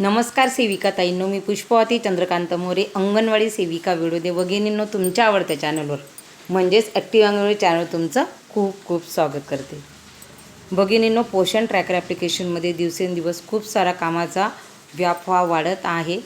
नमस्कार सेविका ताईंनो मी पुष्पवती चंद्रकांत मोरे अंगणवाडी सेविका व्हिडिओ भगिनींनो तुमच्या आवडत्या चॅनलवर म्हणजेच ॲक्टिव्ह अंगणवाडी चॅनल तुमचं खूप खूप स्वागत करते. भगिनींनो पोषण ट्रॅकर ॲप्लिकेशनमध्ये दिवसेंदिवस खूप सारा कामाचा व्याप हा वाढत आहे.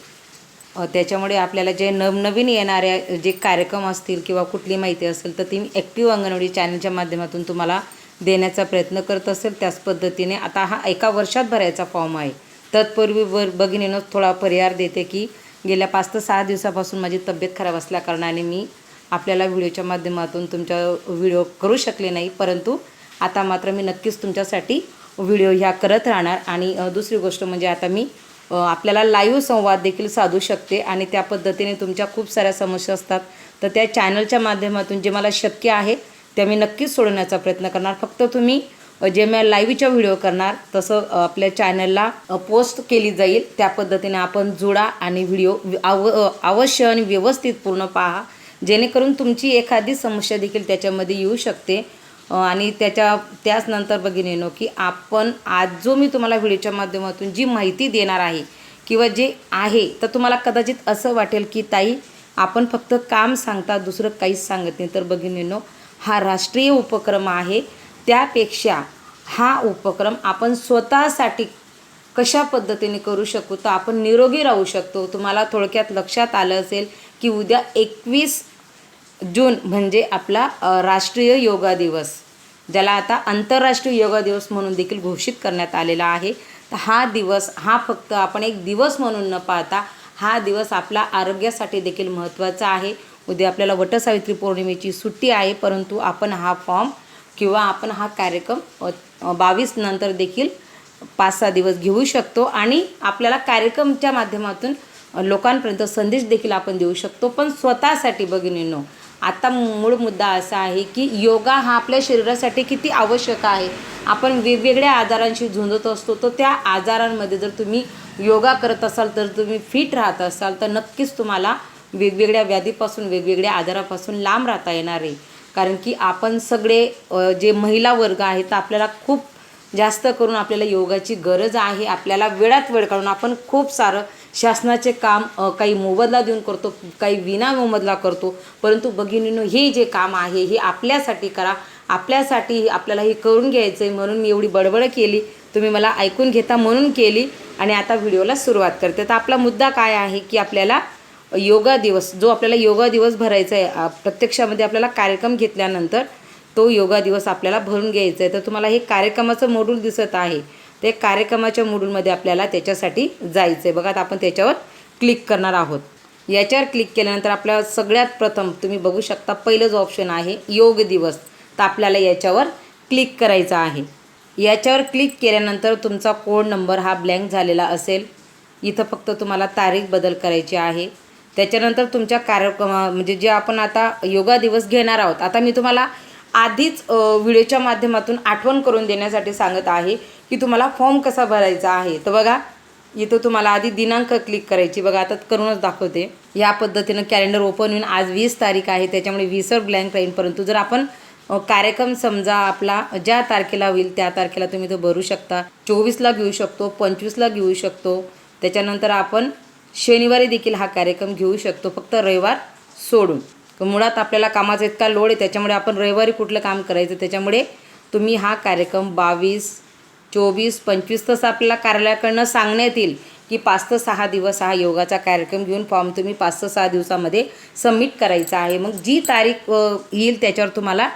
त्याच्यामुळे आपल्याला जे नवनवीन येणाऱ्या जे कार्यक्रम असतील किंवा कुठली माहिती असेल तर ती मी ॲक्टिव्ह अंगणवाडी चॅनलच्या माध्यमातून तुम्हाला देण्याचा प्रयत्न करत असेल. त्याच पद्धतीने आता हा एका वर्षात भरायचा फॉर्म आहे. तत्पूर्वी वर भगिनीनं थोडा परिहार देते की गेल्या पाच ते सहा दिवसापासून माझी तब्येत खराब असल्याकारणाने मी आपल्याला व्हिडिओच्या माध्यमातून तुमच्या व्हिडिओ करू शकले नाही परंतु आता मात्र मी नक्कीच तुमच्यासाठी व्हिडिओ ह्या करत राहणार. आणि दुसरी गोष्ट म्हणजे आता मी आपल्याला लाईव्ह संवाद देखील साधू शकते आणि त्या पद्धतीने तुमच्या खूप साऱ्या समस्या असतात. तर त्या चॅनलच्या माध्यमातून जे मला शक्य आहे त्या मी नक्कीच सोडवण्याचा प्रयत्न करणार. फक्त तुम्ही जे मी लाईव्हच्या व्हिडिओ करणार तसं आपल्या चॅनलला पोस्ट केली जाईल. त्या पद्धतीने आपण जुडा आणि व्हिडिओ आव अवश्य आणि व्यवस्थित पूर्ण पहा. जेणेकरून तुमची एखादी समस्या देखील त्याच्यामध्ये येऊ शकते. आणि त्याच्या त्याच नंतर बघिनेनो की आपण आज जो मी तुम्हाला व्हिडिओच्या माध्यमातून जी माहिती देणार आहे किंवा जे आहे तर तुम्हाला कदाचित असं वाटेल की ताई आपण फक्त काम सांगता दुसरं काहीच सांगत नाही. तर बघिनेनो हा राष्ट्रीय उपक्रम आहे. त्यापेक्षा हा उपक्रम आपण स्वतःसाठी कशा पद्धतीने करू शकू तर आपण निरोगी राहू शकतो. तुम्हाला थोडक्यात लक्षात आलं असेल की उद्या एकवीस जून म्हणजे आपला राष्ट्रीय योगा दिवस ज्याला आता आंतरराष्ट्रीय योगा दिवस म्हणून देखील घोषित करण्यात आलेला आहे. तर हा दिवस हा फक्त आपण एक दिवस म्हणून न पाहता हा दिवस आपला आरोग्यासाठी देखील महत्त्वाचा आहे. उद्या आपल्याला वटसावित्री पौर्णिमेची सुट्टी आहे परंतु आपण हा फॉर्म किंवा आपण हा कार्यक्रम बावीस नंतर देखील पाच सहा दिवस घेऊ शकतो आणि आपल्याला कार्यक्रमच्या माध्यमातून लोकांपर्यंत संदेश देखील आपण देऊ शकतो. पण स्वतःसाठी बघिनीनो आता मूळ मुद्दा असा आहे की योगा हा आपल्या शरीरासाठी किती आवश्यक आहे. आपण वेगवेगळ्या आजारांशी झुंजत असतो तर त्या आजारांमध्ये जर तुम्ही योगा करत असाल तर तुम्ही फिट राहत असाल तर नक्कीच तुम्हाला वेगवेगळ्या व्याधीपासून वेगवेगळ्या आजारापासून लांब राहता येणार आहे. कारण की आपण सगळे जे महिला वर्ग आहेत तर आपल्याला खूप जास्त करून आपल्याला योगाची गरज आहे. आपल्याला वेळात वेळ काढून आपण खूप सारं शासनाचे काम काही मोबदला देऊन करतो काही विना मोबदला करतो. परंतु भगिनीनो हे जे काम आहे हे आपल्यासाठी करा. आपल्यासाठी आपल्याला हे करून घ्यायचं आहे म्हणून मी एवढी बडबड केली. तुम्ही मला ऐकून घेता म्हणून केली. आणि आता व्हिडिओला सुरुवात करते. तर आपला मुद्दा काय आहे की आपल्याला योगा दिवस जो आपल्याला योगा दिवस भरायचा आहे प्रत्यक्षामध्ये आपल्याला कार्यक्रम घेतल्यानंतर तो योगा दिवस आपल्याला भरून घ्यायचा आहे. तर तुम्हाला हे कार्यक्रमाचं मोडूल दिसत आहे. ते कार्यक्रमाच्या मोडूलमध्ये आपल्याला त्याच्यासाठी जायचं आहे बघा आता आपण त्याच्यावर क्लिक करणार आहोत. याच्यावर क्लिक केल्यानंतर आपल्या सगळ्यात प्रथम तुम्ही बघू शकता पहिलं जो ऑप्शन आहे योग दिवस. तर आपल्याला याच्यावर क्लिक करायचं आहे. याच्यावर क्लिक केल्यानंतर तुमचा कोड नंबर हा ब्लँक झालेला असेल. इथं फक्त तुम्हाला तारीख बदल करायची आहे. त्याच्यानंतर तुमच्या कार्यक्रमा म्हणजे जे आपण आता योगा दिवस घेणार आहोत आता मी तुम्हाला आधीच व्हिडिओच्या माध्यमातून आठवण करून देण्यासाठी सांगत आहे की तुम्हाला फॉर्म कसा भरायचा आहे. तर बघा इथं तुम्हाला आधी दिनांक क्लिक करायची. बघा आता करूनच दाखवते. या पद्धतीनं कॅलेंडर ओपन होऊन आज वीस तारीख आहे त्याच्यामुळे वीसवर ब्लँक राहील परंतु जर आपण कार्यक्रम समजा आपला ज्या तारखेला होईल त्या तारखेला तुम्ही तो भरू शकता. चोवीसला घेऊ शकतो पंचवीसला घेऊ शकतो. त्याच्यानंतर आपण शनिवारी देखील हा कार्यक्रम घेऊ शकतो फक्त रविवार सोडून. मुळात आपल्याला कामाचा इतका लोड आहे त्याच्यामुळे आपण रविवारी कुठलं काम करायचं त्याच्यामुळे तुम्ही हा कार्यक्रम बावीस चोवीस पंचवीस तसं आपल्याला कार्यालयाकडनं सांगण्यात येईल की पाच ते सहा दिवस हा योगाचा कार्यक्रम घेऊन फॉर्म तुम्ही पाच ते सहा दिवसामध्ये सबमिट करायचा आहे. मग जी तारीख येईल त्याच्यावर तुम्हाला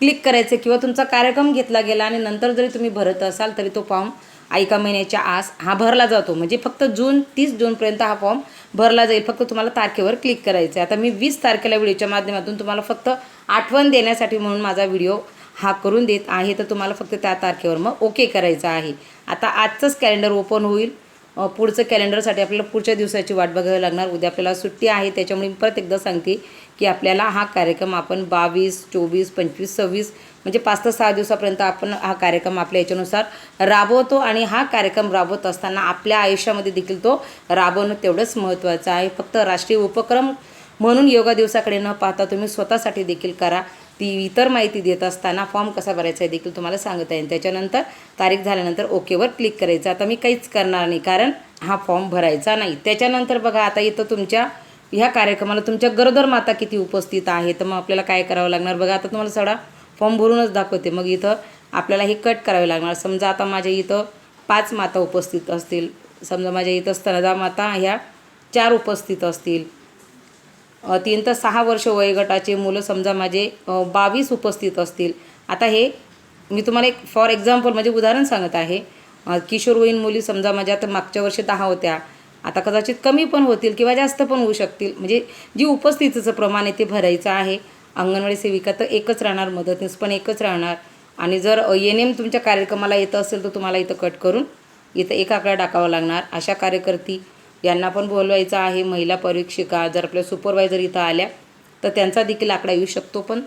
क्लिक करायचं किंवा तुमचा कार्यक्रम घेतला गेला आणि नंतर जरी तुम्ही भरत असाल तरी तो फॉर्म एका महिन्याच्या आस हा भरला जातो. म्हणजे फक्त जून तीस जूनपर्यंत हा फॉर्म भरला जाईल. फक्त तुम्हाला तारखेवर क्लिक करायचं आहे आता मी वीस तारखेला व्हिडिओच्या माध्यमातून तुम्हाला फक्त आठवण देण्यासाठी म्हणून माझा व्हिडिओ हा करून देत आहे. तर तुम्हाला फक्त त्या तारखेवर मग ओके करायचं आहे. आता आजचंच कॅलेंडर ओपन होईल. पुढचं कॅलेंडरसाठी आपल्याला पुढच्या दिवसाची वाट बघावी लागणार. उद्या आपल्याला सुट्टी आहे त्याच्यामुळे मी परत एकदा सांगते की आपल्याला हा कार्यक्रम आपण बावीस चोवीस पंचवीस सव्वीस म्हणजे पाच ते सहा दिवसापर्यंत आपण हा कार्यक्रम आपल्या याच्यानुसार राबवतो आणि हा कार्यक्रम राबवत असताना आपल्या आयुष्यामध्ये देखील तो राबवणं तेवढंच महत्त्वाचं आहे. फक्त राष्ट्रीय उपक्रम म्हणून योगा दिवसाकडे न पाहता तुम्ही स्वतःसाठी देखील करा. ती इतर माहिती देत असताना फॉर्म कसा भरायचा आहे देखील तुम्हाला सांगता येईल. त्याच्यानंतर तारीख झाल्यानंतर ओकेवर क्लिक करायचं. आता मी काहीच करणार नाही कारण हा फॉर्म भरायचा नाही. त्याच्यानंतर बघा आता इथं तुमच्या ह्या कार्यक्रमाला तुमच्या गरोदर माता किती उपस्थित आहे तर मग आपल्याला काय करावं लागणार? बघा आता तुम्हाला सगळा फॉर्म भरूनच दाखवते. मग इथं आपल्याला हे कट करावे लागणार. समजा आता माझ्या इथं पाच माता उपस्थित असतील. समजा माझ्या इथं स्तनदा माता ह्या चार उपस्थित असतील. तीन तर सहा वर्ष वयोगटाचे मुलं समजा माझे बावीस उपस्थित असतील. आता हे मी तुम्हाला एक फॉर एक्झाम्पल म्हणजे उदाहरण सांगत आहे. किशोरवयीन मुली समजा माझ्या आता मागच्या वर्षी दहा होत्या. आता कदाचित कमी पण होतील किंवा जास्त पण होऊ शकतील. म्हणजे जी उपस्थितीचं प्रमाण आहे ते भरायचं आहे. अंगणवाडी सेविका तर एकच राहणार मदतनीस पण एकच राहणार. आणि जर एन एम तुमच्या कार्यक्रमाला येत असेल तर तुम्हाला इथं कट करून इथं एक आकडा टाकावा लागणार. अशा कार्यकर्ती यांना पण बोलवायचं आहे महिला परीक्षिका जर आपल्या सुपरवायझर इथं आल्या तर त्यांचा देखील आकडा येऊ शकतो. पण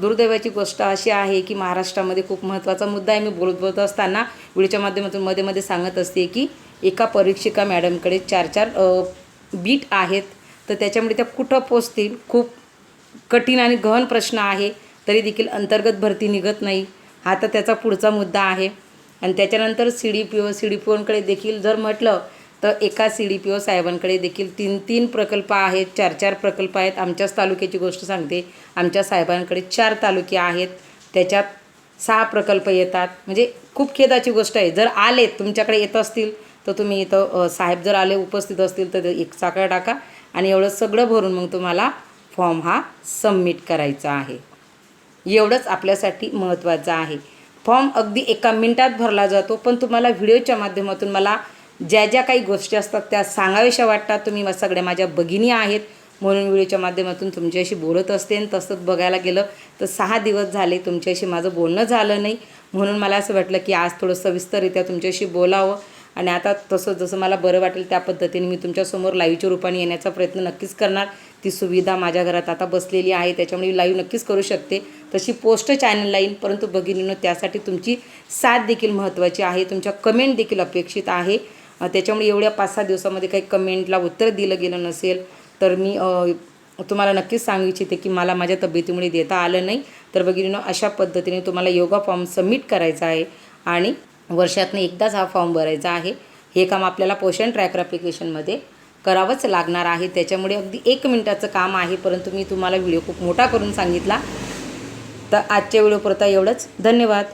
दुर्दैवाची गोष्ट अशी आहे की महाराष्ट्रामध्ये खूप महत्त्वाचा मुद्दा आहे. मी बोलत बोलत असताना व्हिडिओच्या माध्यमातून मध्ये मध्ये सांगत असते की एका परीक्षिका मॅडमकडे चार चार बीट आहेत. तर त्याच्यामुळे त्या कुठं पोचतील? खूप कठीण आणि गहन प्रश्न आहे. तरी देखील अंतर्गत भरती निघत नाही. हा तर त्याचा पुढचा मुद्दा आहे. आणि त्याच्यानंतर C D P O C D P ओंकडे देखील जर म्हटलं तर एका सी डी पी ओ साहेबांकडे देखील तीन तीन प्रकल्प आहेत चार चार प्रकल्प आहेत. आमच्याच तालुक्याची गोष्ट सांगते. आमच्या साहेबांकडे चार तालुके आहेत. त्याच्यात सहा प्रकल्प येतात. म्हणजे खूप खेदाची गोष्ट आहे. जर आले तुमच्याकडे येत असतील तर तुम्ही इथं साहेब जर आले उपस्थित असतील तर एक साखर टाका आणि एवढं सगळं भरून मग तुम्हाला फॉर्म हा सबमिट करायचा आहे. एवढंच आपल्यासाठी महत्त्वाचं आहे. फॉर्म अगदी एका मिनिटात भरला जातो पण तुम्हाला व्हिडिओच्या माध्यमातून मला ज्या ज्या काही गोष्टी असतात त्या सांगाव्याशा वाटतात. तुम्ही सगळ्या माझ्या भगिनी आहेत. म्हणून व्हिडिओच्या माध्यमातून तुमच्याशी बोलत असते आणि तसंच बघायला गेलं तर सहा दिवस झाले तुमच्याशी माझं बोलणं झालं नाही. म्हणून मला असं वाटलं की आज थोडं सविस्तररित्या तुमच्याशी बोलावं. आणि आता तसं जसं मला बरं वाटेल त्या पद्धतीने मी तुमच्यासमोर लाईव्हच्या रूपाने येण्याचा प्रयत्न नक्कीच करणार. ती सुविधा माझ्या घरात आता बसलेली आहे. त्याच्यामुळे मी लाईव्ह नक्कीच करू शकते. तशी पोस्ट चॅनल लाईन परंतु भगिनीनं त्यासाठी तुमची साथ देखील महत्त्वाची आहे. तुमच्या कमेंट देखील अपेक्षित आहे. त्याच्यामुळे एवढ्या पाच सहा दिवसामध्ये काही कमेंटला उत्तर दिलं गेलं नसेल तर मी तुम्हाला नक्कीच सांगू इच्छिते की मला माझ्या तब्येतीमुळे देता आलं नाही. तर भगिनीनं अशा पद्धतीने तुम्हाला योगा फॉर्म सबमिट करायचा आहे आणि वर्षातनं एकदाच हा फॉर्म भरायचा आहे. हे काम आपल्याला पोषण ट्रॅकर ॲप्लिकेशनमध्ये करावंच लागणार आहे. त्याच्यामुळे अगदी एक मिनटाचं काम आहे परंतु मी तुम्हाला व्हिडिओ खूप मोठा करून सांगितला. तर आजच्या व्हिडिओपुरता एवढंच. धन्यवाद.